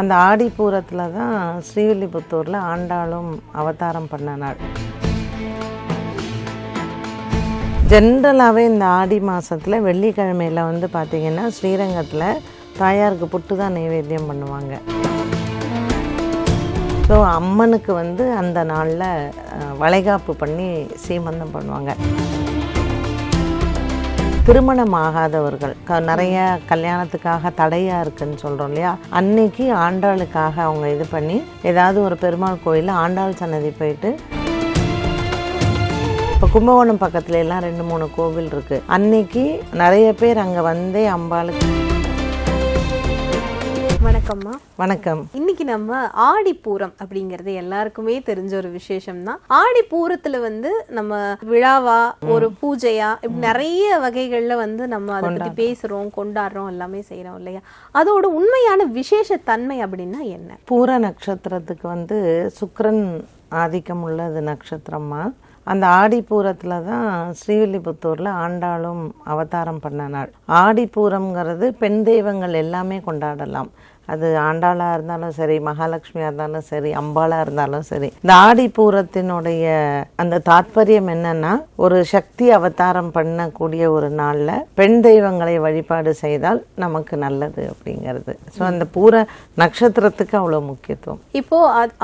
அந்த ஆடிப்பூரத்தில் தான் ஸ்ரீவில்லிபுத்தூரில் ஆண்டாளும் அவதாரம் பண்ண நாள் ஜென்ரலாகவே இந்த ஆடி மாதத்தில் வெள்ளிக்கிழமையில் வந்து பார்த்திங்கன்னா ஸ்ரீரங்கத்தில் தாயாருக்கு புட்டு தான் நைவேத்தியம் பண்ணுவாங்க. ஸோ அம்மனுக்கு வந்து அந்த நாளில் வளைகாப்பு பண்ணி சீமந்தம் பண்ணுவாங்க. திருமணம் ஆகாதவர்கள் க நிறைய கல்யாணத்துக்காக தடையாக இருக்குன்னு சொல்கிறோம் இல்லையா? அன்னைக்கு ஆண்டாளுக்காக அவங்க இது பண்ணி ஏதாவது ஒரு பெருமாள் கோயிலில் ஆண்டாள் சன்னதி போயிட்டு இப்போ கும்பகோணம் பக்கத்துல எல்லாம் ரெண்டு மூணு கோவில் இருக்குது அன்னைக்கு நிறைய பேர் அங்கே வந்தே அம்பாளுக்கு வணக்கம்மா. வணக்கம். இன்னைக்கு நம்ம ஆடிப்பூரம் அப்படிங்கிறது எல்லாருக்குமே தெரிஞ்ச ஒரு விசேஷம் தான் ஆடிப்பூரத்துல வந்து நம்ம விழாவா ஒரு பூஜையா இப்படி நிறைய வகைகள்ல வந்து நம்ம அதை பத்தி பேசுறோம் கொண்டாடுறோம் எல்லாமே செய்றோம் இல்லையா? அதோட உண்மையான விசேஷ தன்மை அப்படின்னா என்ன? பூர நட்சத்திரத்துக்கு வந்து சுக்கிரன் ஆதிக்கம் உள்ளது நட்சத்திரமா அந்த ஆடிப்பூரத்தில் தான் ஸ்ரீவில்லிபுத்தூரில் ஆண்டாளும் அவதாரம் பண்ண நாள் ஆடிப்பூரம்ங்கிறது பெண் தெய்வங்கள் எல்லாமே கொண்டாடலாம். அது ஆண்டாளாக இருந்தாலும் சரி மகாலட்சுமியாக இருந்தாலும் சரி அம்பாளாக இருந்தாலும் சரி. இந்த ஆடிப்பூரத்தினுடைய அந்த தாத்பரியம் என்னன்னா ஒரு சக்தி அவதாரம் பண்ணக்கூடிய ஒரு நாளில் பெண் தெய்வங்களை வழிபாடு செய்தால் நமக்கு நல்லது அப்படிங்கிறது. ஸோ அந்த பூர நட்சத்திரத்துக்கு அவ்வளோ முக்கியத்துவம். இப்போ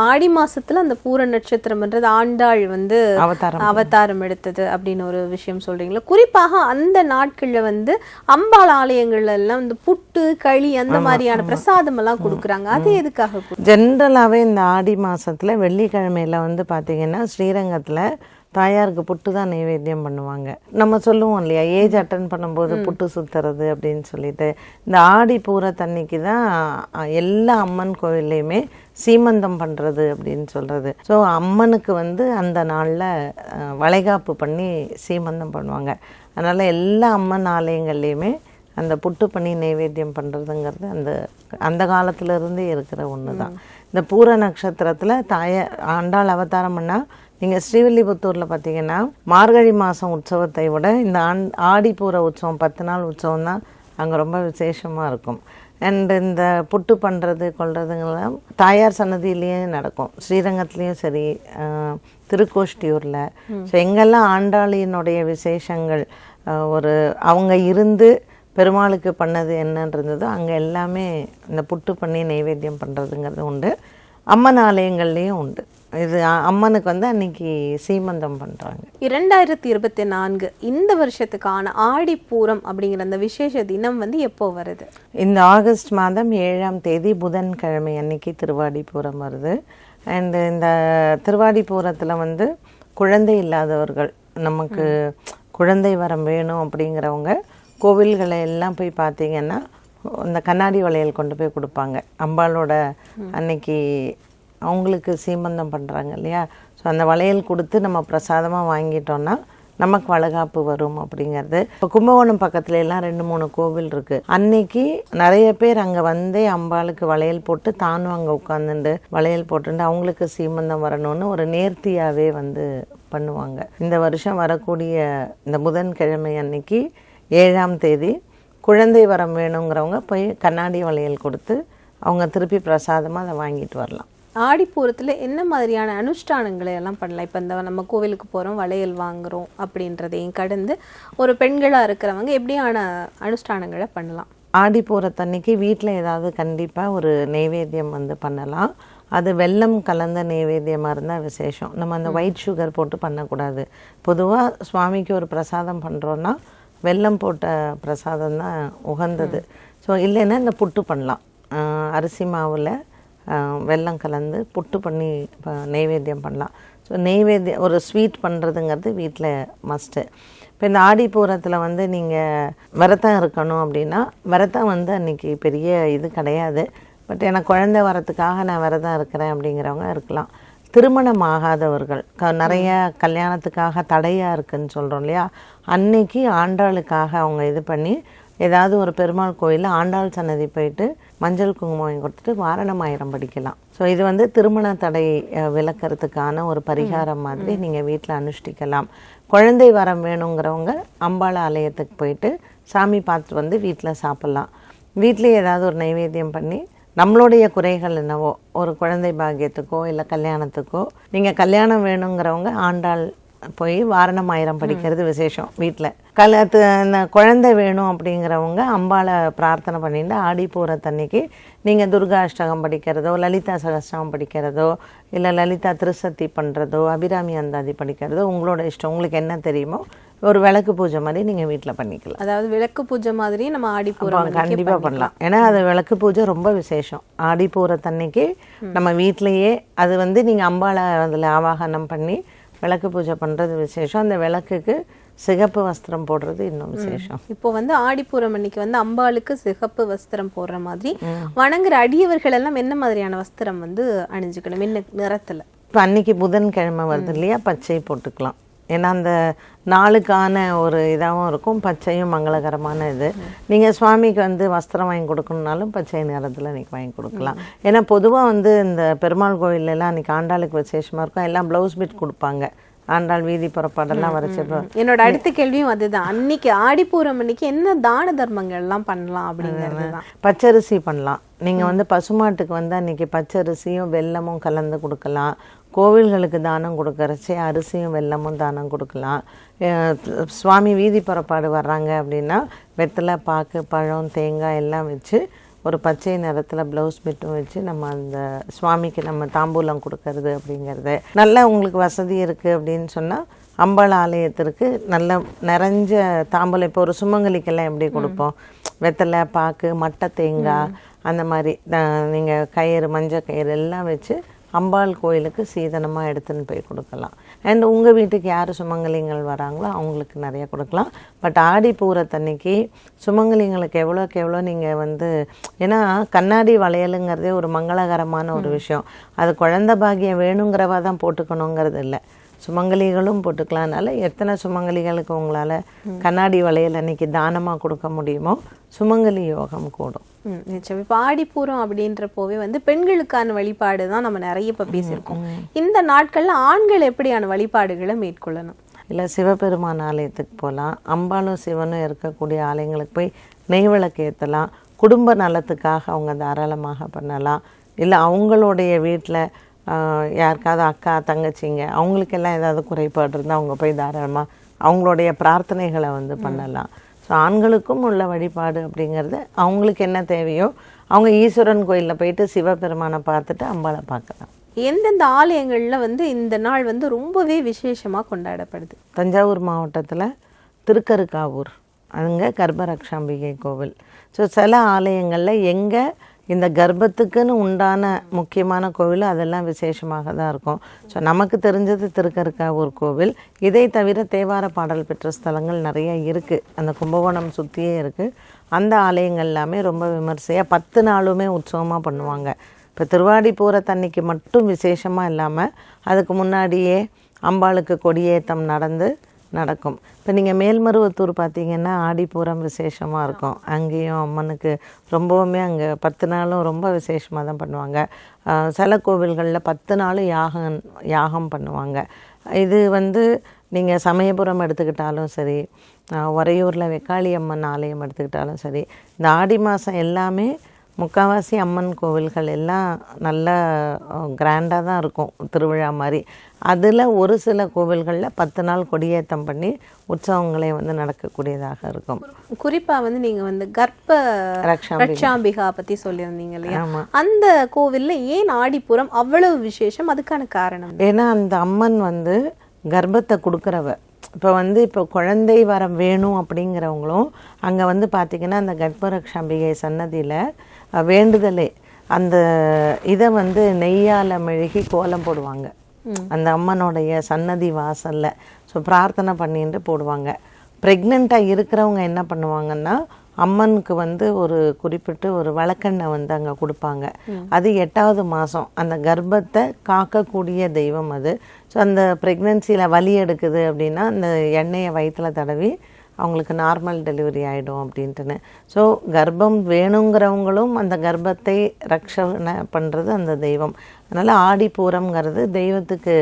ஆடி மாசத்துல அந்த பூர நட்சத்திரம்ன்றது ஆண்டாள் வந்து அவதாரம் அவதாரம் எடுத்தது அப்படின்னு ஒரு விஷயம் சொல்றீங்களா? குறிப்பாக அந்த நாட்கள்ல வந்து அம்பாள் ஆலயங்கள்ல எல்லாம் இந்த புட்டு களி அந்த மாதிரியான பிரசாதம் எல்லாம் கொடுக்குறாங்க. அது எதுக்காக ஜென்ரலாகவே இந்த ஆடி மாசத்துல வெள்ளிக்கிழமையில வந்து பார்த்தீங்கன்னா ஸ்ரீரங்கத்தில் தாயாருக்கு புட்டு தான் நைவேத்தியம் பண்ணுவாங்க. நம்ம சொல்லுவோம் இல்லையா ஏஜ் அட்டன் பண்ணும்போது புட்டு சுத்துறது அப்படின்னு சொல்லிட்டு. இந்த ஆடி பூரத்தன்னைக்கு தான் அஹ், எல்லா அம்மன் கோவில்லையுமே சீமந்தம் பண்ணுறது அப்படின்னு சொல்கிறது ஸோ அம்மனுக்கு வந்து அந்த நாளில் வளைகாப்பு பண்ணி சீமந்தம் பண்ணுவாங்க. அதனால் எல்லா அம்மன் ஆலயங்கள்லேயுமே அந்த புட்டு பண்ணி நைவேத்தியம் பண்ணுறதுங்கிறது அந்த அந்த காலத்துல இருந்தே இருக்கிற ஒன்று தான் இந்த பூர நட்சத்திரத்தில் தாய ஆண்டாள் அவதாரம் பண்ணால் நீங்கள் ஸ்ரீவில்லிபுத்தூரில் பார்த்தீங்கன்னா மார்கழி மாதம் உற்சவத்தை விட இந்த ஆண் ஆடிப்பூர உற்சவம் பத்து நாள் உற்சவம் தான் அங்கே ரொம்ப விசேஷமாக இருக்கும். அண்ட் இந்த புட்டு பண்ணுறது கொள்றதுங்கெல்லாம் தாயார் சன்னதியிலேயே நடக்கும். ஸ்ரீரங்கத்துலேயும் சரி திருக்கோஷ்டியூரில். ஸோ எங்கெல்லாம் ஆண்டாளியினுடைய விசேஷங்கள் ஒரு அவங்க இருந்து பெருமாளுக்கு பண்ணது என்னன்றதோ அங்கே எல்லாமே இந்த புட்டு பண்ணி நைவேத்தியம் பண்ணுறதுங்கிறது உண்டு. அம்மன் ஆலயங்கள்லேயும் உண்டு. இது அம்மனுக்கு வந்து அன்னைக்கு சீமந்தம் பண்ணுறாங்க இரண்டாயிரத்தி இருபத்தி நான்கு இந்த வருஷத்துக்கான ஆடிப்பூரம் அப்படிங்கிற அந்த விசேஷ தினம் வந்து எப்போ வருது? இந்த ஆகஸ்ட் மாதம் ஏழாம் தேதி புதன்கிழமை அன்னைக்கு திருவாடிபுரம் வருது. அண்ட் இந்த திருவாடிபுரத்தில் வந்து குழந்தை இல்லாதவர்கள் நமக்கு குழந்தை வரம் வேணும் அப்படிங்கிறவங்க கோவில்களை எல்லாம் போய் பார்த்தீங்கன்னா இந்த கண்ணாடி வளையல் கொண்டு போய் கொடுப்பாங்க. அம்பாளோட அன்னைக்கு அவங்களுக்கு சீமந்தம் பண்ணுறாங்க இல்லையா? ஸோ அந்த வளையல் கொடுத்து நம்ம பிரசாதமாக வாங்கிட்டோன்னா நமக்கு வளகாப்பு வரும் அப்படிங்கிறது. இப்போ கும்பகோணம் பக்கத்துல எல்லாம் ரெண்டு மூணு கோவில் இருக்கு. அன்னைக்கு நிறைய பேர் அங்கே வந்தே அம்பாளுக்கு வளையல் போட்டு தானும் அங்கே உட்காந்துட்டு வளையல் போட்டுட்டு அவங்களுக்கு சீமந்தம் வரணும்னு ஒரு நேர்த்தியாகவே வந்து பண்ணுவாங்க. இந்த வருஷம் வரக்கூடிய இந்த புதன்கிழமை அன்னைக்கு ஏழாம் தேதி குழந்தை வரம் வேணுங்கிறவங்க போய் கண்ணாடி வளையல் கொடுத்து அவங்க திருப்பி பிரசாதமாக அதை வாங்கிட்டு வரலாம். ஆடிப்பூரத்துல என்ன மாதிரியான அனுஷ்டானங்களை எல்லாம் பண்ணலாம்? இப்போ இந்த நம்ம கோவிலுக்கு போறோம் வளையல் வாங்குறோம் அப்படின்றதையும் கடந்து ஒரு பெண்களா இருக்கிறவங்க எப்படியான அனுஷ்டானங்களை பண்ணலாம்? ஆடிப்பூரத்தன்னைக்கு வீட்டில் ஏதாவது கண்டிப்பாக ஒரு நெய்வேத்தியம் வந்து பண்ணலாம். அது வெல்லம் கலந்த நெய்வேத்தியமாக இருந்தால் விசேஷம். நம்ம அந்த ஒயிட் சுகர் போட்டு பண்ணக்கூடாது. பொதுவாக சுவாமிக்கு ஒரு பிரசாதம் பண்ணுறோன்னா வெல்லம் போட்ட பிரசாதம் தான் உகந்தது. ஸோ இல்லைன்னா இந்த புட்டு பண்ணலாம். அரிசி மாவில் வெல்லம் கலந்து புட்டு பண்ணி இப்போ நெய்வேத்தியம் பண்ணலாம். ஸோ நெய்வேத்தியம் ஒரு ஸ்வீட் பண்ணுறதுங்கிறது வீட்டில் மஸ்ட்டு இப்போ இந்த ஆடிப்பூரத்தில் வந்து நீங்கள் விரதம் இருக்கணும் அப்படின்னா விரதம் வந்து அன்றைக்கி பெரிய இது கிடையாது. பட் எனக்கு குழந்தை வரத்துக்காக நான் விரதம் இருக்கிறேன் அப்படிங்கிறவங்க இருக்கலாம். திருமணம் ஆகாதவர்கள் க நிறைய கல்யாணத்துக்காக தடையாக இருக்குன்னு சொல்கிறோம் இல்லையா? அன்னைக்கு ஆண்டாளுக்காக அவங்க இது பண்ணி ஏதாவது ஒரு பெருமாள் கோயிலில் ஆண்டாள் சன்னதி போயிட்டு மஞ்சள் குங்குமம் வாங்கி கொடுத்துட்டு வாரணமாயிரம் படிக்கலாம். ஸோ இது வந்து திருமண தடை அஹ், விலக்கறதுக்கான ஒரு பரிகாரம் மாதிரி நீங்கள் வீட்டில் அனுஷ்டிக்கலாம். குழந்தை வரம் வேணுங்கிறவங்க அம்பாள் ஆலயத்துக்கு போயிட்டு சாமி பார்த்துட்டு வந்து வீட்டில் சாப்பிட்லாம். வீட்லேயே ஏதாவது ஒரு நைவேத்தியம் பண்ணி நம்மளுடைய குறைகள் என்னவோ ஒரு குழந்தை பாக்கியத்துக்கோ இல்லை கல்யாணத்துக்கோ நீங்கள் கல்யாணம் வேணுங்கிறவங்க ஆண்டாள் போய் வாரணம் ஆயிரம் படிக்கிறது விசேஷம் வீட்டில் கல்யாணத்து இந்த குழந்தை வேணும் அப்படிங்கிறவங்க அம்பாளை பிரார்த்தனை பண்ணிட்டு ஆடி பூரத்தன்னைக்கு நீங்கள் துர்கா அஷ்டகம் படிக்கிறதோ லலிதா சகஸ்ரம் படிக்கிறதோ இல்லை லலிதா திருசத்தி பண்ணுறதோ அபிராமி அந்தாதி படிக்கிறதோ உங்களோட இஷ்டம் உங்களுக்கு என்ன தெரியுமோ ஒரு விளக்கு பூஜை மாதிரி நீங்கள் வீட்டில் பண்ணிக்கலாம். அதாவது விளக்கு பூஜை மாதிரி நம்ம ஆடி பூரம் கண்டிப்பா பண்ணலாம். ஏன்னா அது விளக்கு பூஜை ரொம்ப விசேஷம். ஆடி பூரத்தன்னைக்கு நம்ம வீட்லயே அது வந்து நீங்க அம்பாளை அதில் ஆவாகனம் பண்ணி விளக்கு பூஜை பண்றது விசேஷம். அந்த விளக்குக்கு சிகப்பு வஸ்திரம் போடுறது இன்னும் விசேஷம். இப்போ வந்து ஆடிப்பூரம் அன்னைக்கு வந்து அம்பாளுக்கு சிகப்பு வஸ்திரம் போடுற மாதிரி வணங்குற அடியவர்கள் எல்லாம் என்ன மாதிரியான வஸ்திரம் வந்து அணிஞ்சுக்கணும்? என்ன நிறத்துல. இப்போ அன்னைக்கு புதன்கிழமை வருது இல்லையா? பச்சை போட்டுக்கலாம். ஏன்னா அந்த நாளுக்கான ஒரு இதாகவும் இருக்கும் பச்சையும் மங்களகரமான இது. நீங்கள் சுவாமிக்கு வந்து வஸ்திரம் வாங்கி கொடுக்கணுனாலும் பச்சை நிறத்தில் அன்றைக்கி வாங்கி கொடுக்கலாம். ஏன்னா பொதுவாக வந்து இந்த பெருமாள் கோயில்ல எல்லாம் அன்றைக்கி ஆண்டாளுக்கு விசேஷமாக இருக்கும். எல்லாம் ப்ளவுஸ் பிட் கொடுப்பாங்க. ஆண்டாள் வீதி புறப்பாடெல்லாம் வரைச்சப்போ என்னோட அடுத்த கேள்வியும் அதுதான். அன்னைக்கு ஆடிப்பூரம் அன்னைக்கு என்ன தான தர்மங்கள் எல்லாம் பண்ணலாம் அப்படிங்கிறது பச்சரிசி பண்ணலாம். நீங்கள் வந்து பசுமாட்டுக்கு வந்து அன்றைக்கி பச்சரிசியும் வெல்லமும் கலந்து கொடுக்கலாம். கோவில்களுக்கு தானம் கொடுக்கறச்சே அரிசியும் வெல்லமும் தானம் கொடுக்கலாம். சுவாமி வீதி புறப்பாடு வர்றாங்க அப்படின்னா வெத்தலை பாக்கு பழம் தேங்காய் எல்லாம் வச்சு ஒரு பச்சை நிறத்தில் ப்ளவுஸ் பிட்டும் வச்சு நம்ம அந்த சுவாமிக்கு நம்ம தாம்பூலம் கொடுக்கறது அப்படிங்கிறது. நல்லா உங்களுக்கு வசதி இருக்குது அப்படின்னு சொன்னால் அம்பாள் ஆலயத்திற்கு நல்ல நிறைஞ்ச தாம்பூலம். இப்போ ஒரு சுமங்கலிக்கெல்லாம் எப்படி கொடுப்போம்? வெத்தலை பாக்கு மட்டை தேங்காய் அந்த மாதிரி நீங்கள் கயிறு மஞ்சள் கயிறு எல்லாம் வச்சு அம்பாள் கோயிலுக்கு சீதனமாக எடுத்துன்னு போய் கொடுக்கலாம். அண்ட் உங்கள் வீட்டுக்கு யார் சுமங்கலிங்கள் வராங்களோ அவங்களுக்கு நிறைய கொடுக்கலாம். பட் ஆடி பூரத்தன்னைக்கு சுமங்கலிங்களுக்கு எவ்வளோக்கு எவ்வளோ நீங்கள் வந்து ஏன்னா கண்ணாடி வளையலுங்கிறதே ஒரு மங்களகரமான ஒரு விஷயம். அது குழந்தை பாக்கியம் வேணுங்கிறவா தான் போட்டுக்கணுங்கிறது இல்லை. சுமங்கலிகளும் போட்டுக்கலாம்னால எத்தனை சுமங்கலிகளுக்கு உங்களால் கண்ணாடி வளையல் அன்னைக்கு தானமாக கொடுக்க முடியுமோ சுமங்கலி யோகம் கூடும். நிச்சயம். இப்போ ஆடிப்பூரம் அப்படின்றப்போவே வந்து பெண்களுக்கான வழிபாடு தான் நம்ம நிறைய இப்ப பேசியிருக்கோம். இந்த நாட்கள்ல ஆண்கள் எப்படியான வழிபாடுகளை மேற்கொள்ளணும்? இல்லை சிவபெருமான் ஆலயத்துக்கு போகலாம் அம்பாளும் சிவனும் இருக்கக்கூடிய ஆலயங்களுக்கு போய் நெய் விளக்கு ஏற்றலாம் குடும்ப நலத்துக்காக அவங்க தாராளமாக பண்ணலாம். இல்லை அவங்களுடைய வீட்டில் யாருக்காவது அக்கா தங்கச்சிங்க அவங்களுக்கெல்லாம் ஏதாவது குறைபாடு இருந்தால் அவங்க போய் தாராளமாக அவங்களுடைய பிரார்த்தனைகளை வந்து பண்ணலாம். ஸோ ஆண்களுக்கும் உள்ள வழிபாடு அப்படிங்கிறது அவங்களுக்கு என்ன தேவையோ அவங்க ஈஸ்வரன் கோயிலில் போயிட்டு சிவபெருமானை பார்த்துட்டு அம்பாளை பார்க்கலாம். எந்தெந்த ஆலயங்கள்ல வந்து இந்த நாள் வந்து ரொம்பவே விசேஷமா கொண்டாடப்படுது? தஞ்சாவூர் மாவட்டத்தில் திருக்கருக்காவூர் அங்கே கர்ப்பரக்ஷாம்பிகை கோவில். ஸோ சில ஆலயங்களில் எங்கே இந்த கர்ப்பத்துக்குன்னு உண்டான முக்கியமான கோவில் அதெல்லாம் விசேஷமாக தான் இருக்கும். ஸோ நமக்கு தெரிஞ்சது திருக்கருக்காவூர் கோவில். இதை தவிர தேவார பாடல் பெற்ற ஸ்தலங்கள் நிறைய இருக்குது அந்த கும்பகோணம் சுற்றியே இருக்குது அந்த ஆலயங்கள் எல்லாமே ரொம்ப விமர்சையாக பத்து நாளுமே உற்சவமாக பண்ணுவாங்க. இப்போ திருவாடி பூரத்தன்னைக்கு மட்டும் விசேஷமாக இல்லாமல் அதுக்கு முன்னாடியே அம்பாளுக்கு கொடியேற்றம் நடந்து நடக்கும். இப்போ நீங்கள் மேல்மருவத்தூர் பார்த்தீங்கன்னா ஆடிப்பூரம் விசேஷமாக இருக்கும். அங்கேயும் அம்மனுக்கு ரொம்பவுமே அங்கே பத்து நாளும் ரொம்ப விசேஷமாக தான் பண்ணுவாங்க. சில கோவில்களில் பத்து நாளும் யாகம் யாகம் பண்ணுவாங்க. இது வந்து நீங்கள் சமயபுரம் எடுத்துக்கிட்டாலும் சரி உறையூரில் வெக்காளி அம்மன் ஆலயம் எடுத்துக்கிட்டாலும் சரி இந்த ஆடி மாதம் எல்லாமே முக்கால்வாசி அம்மன் கோவில்கள் எல்லாம் நல்ல கிராண்டாக தான் இருக்கும் திருவிழா மாதிரி. அதில் ஒரு சில கோவில்களில் பத்து நாள் கொடியேற்றம் பண்ணி உற்சவங்களே வந்து நடக்கக்கூடியதாக இருக்கும். குறிப்பா வந்து நீங்க வந்து கர்ப்ப ரக்ஷாம்பிகை. ரட்சாம்பிகா பத்தி சொல்லியிருந்தீங்க இல்லையா? ஆமா. அந்த கோவில்ல ஏன் ஆடிப்பூரம் அவ்வளவு விசேஷம்? அதுக்கான காரணம் ஏன்னா அந்த அம்மன் வந்து கர்ப்பத்தை கொடுக்குறவ. இப்போ வந்து இப்போ குழந்தை வரம் வேணும் அப்படிங்கிறவங்களும் அங்கே வந்து பார்த்திங்கன்னா அந்த கர்ப்பரக்ஷாம்பிகை சன்னதியில் வேண்டுதலே. அந்த இதை வந்து நெய்யால் மெழுகி கோலம் போடுவாங்க. அந்த அம்மனுடைய சன்னதி வாசலில். ஸோ பிரார்த்தனை பண்ணிட்டு போடுவாங்க. ப்ரெக்னெண்ட்டாக இருக்கிறவங்க என்ன பண்ணுவாங்கன்னா அம்மனுக்கு வந்து ஒரு குறிப்பிட்டு ஒரு வழக்கெண்ணெய் வந்து அங்கே கொடுப்பாங்க. அது எட்டாவது மாதம் அந்த கர்ப்பத்தை காக்கக்கூடிய தெய்வம் அது. ஸோ அந்த ப்ரெக்னென்சியில் வலி எடுக்குது அப்படின்னா அந்த எண்ணெயை வயிற்றில் தடவி அவங்களுக்கு நார்மல் டெலிவரி ஆகிடும் அப்படின்ட்டுன்னு. ஸோ கர்ப்பம் வேணுங்கிறவங்களும் அந்த கர்ப்பத்தை ரக்ஷணை பண்ணுறது அந்த தெய்வம். அதனால் ஆடி பூரம்ங்கிறது தெய்வத்துக்கு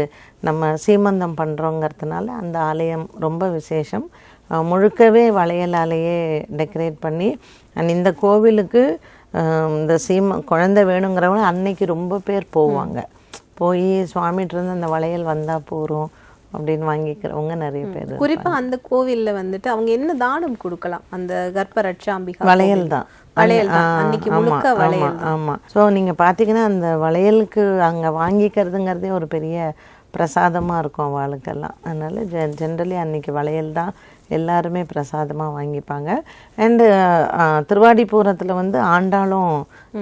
நம்ம சீமந்தம் பண்ணுறோங்கிறதுனால அந்த ஆலயம் ரொம்ப விசேஷம். முழுக்கவே வளையலாலேயே டெக்கரேட் பண்ணி அண்ட் இந்த கோவிலுக்கு இந்த சீம குழந்தை வேணுங்கிறவங்க அன்னைக்கு ரொம்ப பேர் போவாங்க. போய் சுவாமிகிட்ட இருந்து அந்த வளையல் வந்தால் போகிறோம் அப்படின்னு வாங்கிக்கிறவங்க நிறைய பேர் குறிப்பா அந்த கோவில்ல வந்துட்டு அவங்க என்ன தானம் கொடுக்கலாம்? அந்த கர்ப்ப ரட்சாம்பிகா வளையல். தான். வளையல் அன்னைக்கு முழுக்க வளையல் ஆமா. ஸோ நீங்க பாத்தீங்கன்னா அந்த வளையலுக்கு அங்க வாங்கிக்கிறதுங்கிறதே ஒரு பெரிய பிரசாதமா இருக்கும் அவளுக்கெல்லாம். அதனால ஜெ ஜென்ரலி அன்னைக்கு வளையல் தான் எல்லாருமே பிரசாதமா வாங்கிப்பாங்க. அண்டு திருவாடிபுரத்துல வந்து ஆண்டாளும்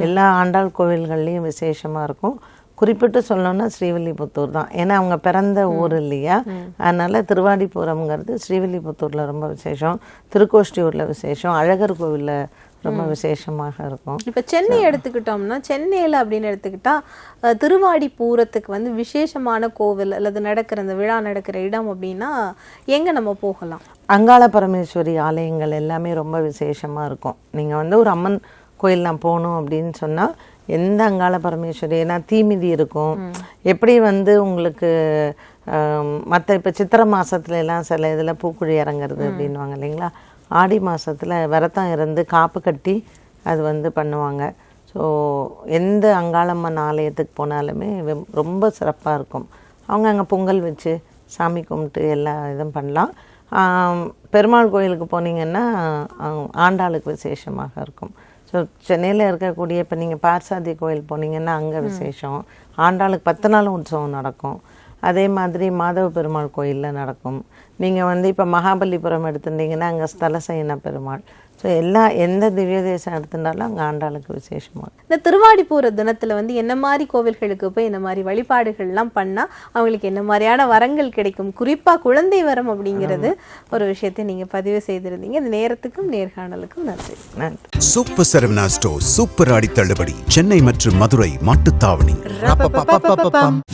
எல்லா ஆண்டாள் கோவில்கள்லையும் விசேஷமா இருக்கும். குறிப்பிட்டு சொல்லணும்னா ஸ்ரீவில்லிபுத்தூர் தான். ஏன்னா அவங்க பிறந்த ஊர் இல்லையா? அதனால திருவாடிபுரம்ங்கிறது ஸ்ரீவில்லிபுத்தூர்ல ரொம்ப விசேஷம். திருக்கோஷ்டியூர்ல விசேஷம். அழகர் கோவில்ல ரொம்ப விசேஷமாக இருக்கும். இப்ப சென்னை எடுத்துக்கிட்டோம்னா சென்னையில அப்படின்னு எடுத்துக்கிட்டா அஹ், திருவாடிபூரத்துக்கு வந்து விசேஷமான கோவில் அல்லது நடக்கிற அந்த விழா நடக்கிற இடம் அப்படின்னா எங்க நம்ம போகலாம்? அங்காள பரமேஸ்வரி ஆலயங்கள் எல்லாமே ரொம்ப விசேஷமா இருக்கும். நீங்க வந்து ஒரு அம்மன் கோயில் நான் போகணும் அப்படின்னு சொன்னா எந்த அங்காள பரமேஸ்வரி? ஏன்னா தீமிதி இருக்கும். எப்படி வந்து உங்களுக்கு மற்ற இப்போ சித்திரை மாசத்துல எல்லாம் சில இதில் பூக்குழி இறங்குறது அப்படின்வாங்க இல்லைங்களா? ஆடி மாசத்துல விரதம் இருந்து காப்பு கட்டி அது வந்து பண்ணுவாங்க. ஸோ எந்த அங்காளம்மன் ஆலயத்துக்கு போனாலுமே ரொம்ப சிறப்பாக இருக்கும். அவங்க அங்கே பொங்கல் வச்சு சாமி கும்பிட்டு எல்லா இதுவும் பண்ணலாம். பெருமாள் கோயிலுக்கு போனீங்கன்னா ஆண்டாளுக்கு விசேஷமாக இருக்கும். ஸோ சென்னையில் இருக்கக்கூடிய இப்போ நீங்கள் பார்சாதி கோயில் போனீங்கன்னா அங்கே விசேஷம். ஆண்டாளுக்கு பத்து நாள் உற்சவம் நடக்கும். அதே மாதிரி மாதவ பெருமாள் கோயிலில் நடக்கும். நீங்கள் வந்து இப்போ மகாபலிபுரம் எடுத்துட்டீங்கன்னா அங்கே ஸ்தலசயன பெருமாள். ஸோ எல்லா எந்த திவ்ய தேசம் எடுத்துட்டாலும் அங்கே ஆண்டாளுக்கு விசேஷமாக. இந்த திருவாடிப்பூர தினத்துல வந்து என்ன மாதிரி கோவில்களுக்கு போய் இந்த மாதிரி வழிபாடுகள்லாம் பண்ணா அவங்களுக்கு என்ன மாதிரியான வரங்கள் கிடைக்கும்? குறிப்பா குழந்தை வரம் அப்படிங்கிறது ஒரு விஷயத்தை நீங்க பதிவு செய்திருந்தீங்க. இந்த நேரத்துக்கும் நேர்காணலுக்கும் நன்றி. நன்றி. சூப்பர் சரவணா ஸ்டோர் சூப்பர் ஆடி தள்ளுபடி சென்னை மற்றும் மதுரை மாட்டுத்தாவணி.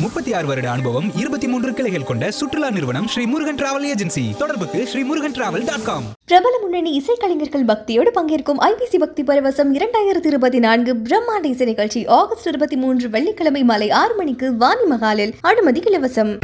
முப்பத்தி ஆறு வருட அனுபவம் இருபத்தி மூன்று கிளைகள் கொண்ட சுற்றுலா நிறுவனம் ஸ்ரீ முருகன் டிராவல் ஏஜென்சி. தொடர்புக்கு Sri Murugan travel dot com. பிரபல முன்னணி இசைக்கலைஞர்கள் பக்தியோடு பங்கேற்கும் ஐபிசி பக்தி பரவசம் இரண்டாயிரத்தி இருபத்தி நான்கு பிரம்மாண்ட இசை நிகழ்ச்சி ஆகஸ்ட் இருபத்தி மூன்று வெள்ளிக்கிழமை மாலை ஆறு மணிக்கு வாணி மகாலில் அனுமதி இலவசம்.